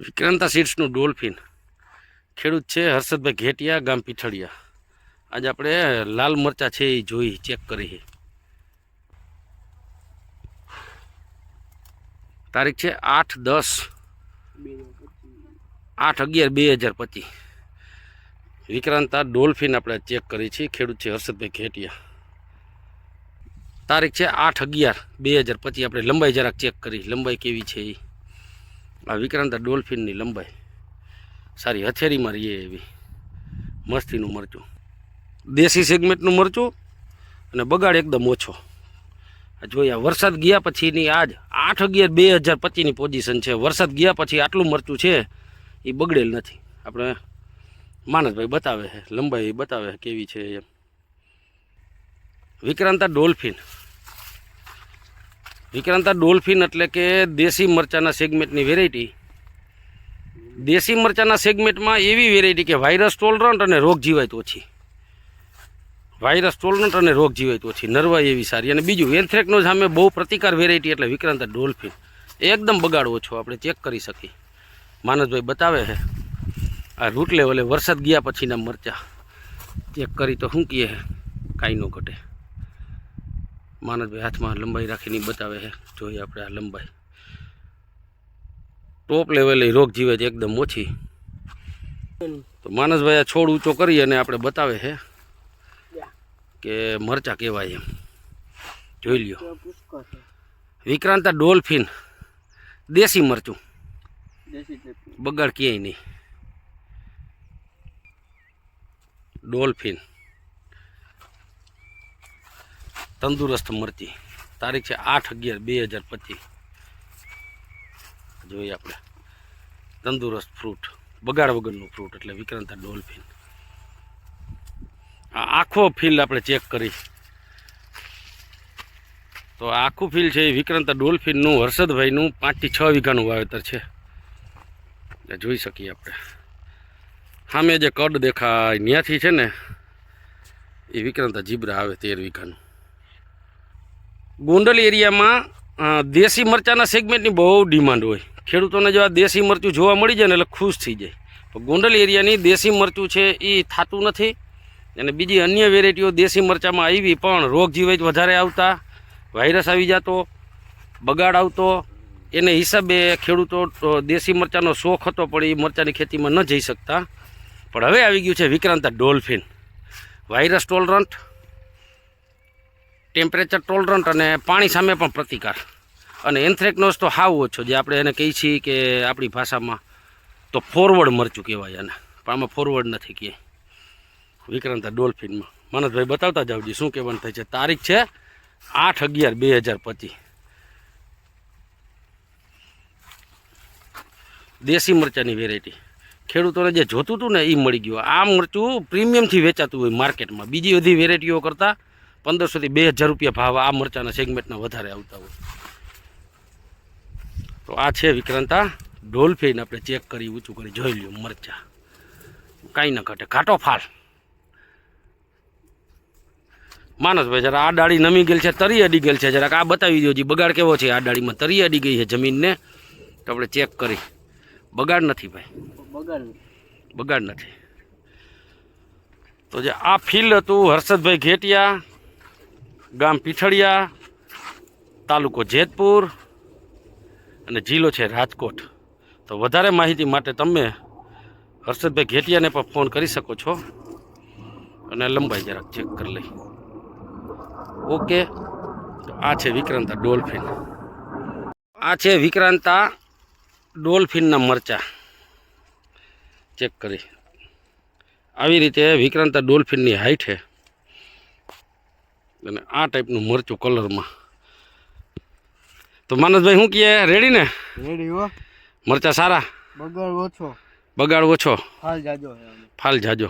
વિક્રાંતા સીડ્સનું dolphin. ખેડૂત છે હર્ષદભાઈ ઘેટિયા, ગામ પીઠળિયા. આજે આપણે લાલ મરચા છે એ જોઈ, ચેક કરી. તારીખ છે આઠ દસ. આઠ અગિયાર બે હજાર પચીસ. વિક્રાંતા ડોલ્ફિન આપણે ચેક કરી છે, ખેડૂત છે હર્ષદભાઈ ઘેટિયા. તારીખ છે આઠ અગિયાર બે હજાર પચીસ. આપણે લંબાઈ જરાક ચેક કરી, લંબાઈ કેવી છે એ. આ વિક્રાંતા ડોલ્ફિનની લંબાઈ. સારી હથેરીમાં રહીએ એવી. મસ્તીનું મરચું. દેશી સેગમેન્ટનું મરચું અને બગાડ એકદમ ઓછો. જોયા વરસાદ ગયા પછીની આજ આઠ અગિયાર બે હજાર પચીસની પોઝિશન છે. વરસાદ ગયા પછી આટલું મરચું છે એ બગડેલ નથી. આપણે માનસભાઈ બતાવે છે, લંબાઈ બતાવે કેવી છે એમ. વિક્રાંતા ડોલ્ફિન. વિક્રાંતા ડોલ્ફિન એટલે કે દેશી મરચાના સેગમેન્ટની વેરાયટી દેશી મરચાના સેગમેન્ટમાં એવી વેરાયટી કે વાયરસ ટોલરન્ટ અને રોગ જીવાત ઓછી. વાયરસ ટોલરન્ટ અને રોગ જીવાય તો ઓછી. નરવા એવી સારી. અને બીજું એન્થ્રેકનો સામે બહુ પ્રતિકાર વેરાયટી એટલે વિક્રાંતા ડોલ્ફિન. એકદમ બગાડ ઓછો આપણે ચેક કરી શકીએ. માનસભાઈ બતાવે છે, આ રૂટ લેવલે વરસાદ ગયા પછીના મરચા. ચેક કરી તો શું કહીએ કાંઈ ન ઘટે. માનસભાઈ હાથમાં લંબાઈ રાખીને બતાવે છે. જોઈએ આપણે આ લંબાઈ. ટોપ લેવલે રોગ જીવે છે એકદમ ઓછી. તો માનસભાઈ આ છોડ ઊંચો કરી અને આપણે બતાવે છે કે મરચા કહેવાય એમ. જોઈ લ્યો. વિક્રાંતા ડોલ્ફિન દેશી મરચું. બગાડ ક્યાંય નહીં. ડોલ્ફિન. તંદુરસ્ત મરતી તારીખ છે આઠ અગિયાર બે હજાર પચીસ. જોઈએ આપણે. તંદુરસ્ત ફ્રૂટ. બગાડ વગરનું ફ્રૂટ એટલે વિક્રાંતા ડોલ્ફિન. આ આખો ફિલ્ડ આપણે ચેક કરી. તો આખું ફિલ્ડ છે એ વિક્રાંતા ડોલ્ફિનનું, હર્ષદભાઈનું પાંચથી છ વીઘાનું વાવેતર છે. એટલે જોઈ શકીએ આપણે. સામે જે કડ દેખાય ત્યાંથી છે ને, એ વિક્રાંતા જીબ્રા આવે તેર વીઘાનું. ગોંડલ એરિયામાં દેશી મરચાના સેગમેન્ટની બહુ ડિમાન્ડ હોય. ખેડૂતોને જો આ દેશી મરચું જોવા મળી જાય ને એટલે ખુશ થઈ જાય. પણ ગોંડલ એરિયાની દેશી મરચું છે એ થતું નથી. અને બીજી અન્ય વેરાયટીઓ દેશી મરચામાં આવી પણ રોગ જીવાત વધારે આવતા વાયરસ આવી જતો, બગાડ આવતો. એને હિસાબે ખેડૂતો દેશી મરચાનો શોખ હતો, પણ એ મરચાની ખેતીમાં ન જઈ શકતા. પણ હવે આવી ગયું છે Vikranta Dolphin. Virus tolerant temperature tolerant અને પાણી સામે પણ પ્રતિકાર. અને એન્થ્રેકનોસ તો હાવ ઓછો જે આપણે એને કહીએ છીએ કે આપણી ભાષામાં તો ફોરવર્ડ મરચું કહેવાય એને પણ આમાં ફોરવર્ડ નથી કહે વિક્રાંતા ડોલ્ફિનમાં. મનોજભાઈ બતાવતા જાવજી શું કહેવાનું થાય છે? તારીખ છે આઠ અગિયાર બે હજાર પચીસ. દેશી મરચાની વેરાયટી ખેડૂતોને જે જોતું હતું ને એ મળી ગયું. આ મરચું પ્રીમિયમથી વેચાતું હોય માર્કેટમાં બીજી બધી વેરાયટીઓ કરતાં પંદરસોથી બે હજાર રૂપિયા ભાવ આ મરચાના સેગમેન્ટના વધારે આવતા હોય. તો આ છે વિક્રાંતા ડોલ્ફિન આપણે ચેક કરી ઊંચું કરી જોઈ લ્યો મરચા. કાંઈ ન ઘટે. ઘાટો ફાલ. માનસભાઈ જરા આ ડાળી નમી ગયેલ છે તરી અડી ગયેલ છે જરાક આ બતાવી દો બગાડ કેવો છે આ ડાળીમાં? તરી અડી ગઈ છે જમીનને. તો આપણે ચેક કરી. બગાડ નથી ભાઈ. બગાડ નથી. તો જે આ ફિલ્ડ હતું હર્ષદભાઈ ઘેટિયા ગામ પીછળિયા તાલુકો જેતપુર અને જિલ્લો છે રાજકોટ. તો વધારે માહિતી માટે તમે હર્ષદભાઈ ઘેટિયાને પણ ફોન કરી શકો છો અને લંબાઈ જરાક ચેક કરી લઈ ઓકે આ છે વિક્રાંતા ડોલ્ફિન. આ છે વિક્રાંતા ડોલ્ફિનના મરચા. ચેક કરી. આવી રીતે વિક્રાંતા ડોલ્ફિનની હાઈટ છે. અને આ ટાઈપનું મરચું કલરમાં. તો માનસભાઈ શું કહે રેડી ને? રેડી હો. મરચા સારા? બગાડ ઓછો. બગાડ ઓછો? ફાલ જાજો ફાલ જાજો.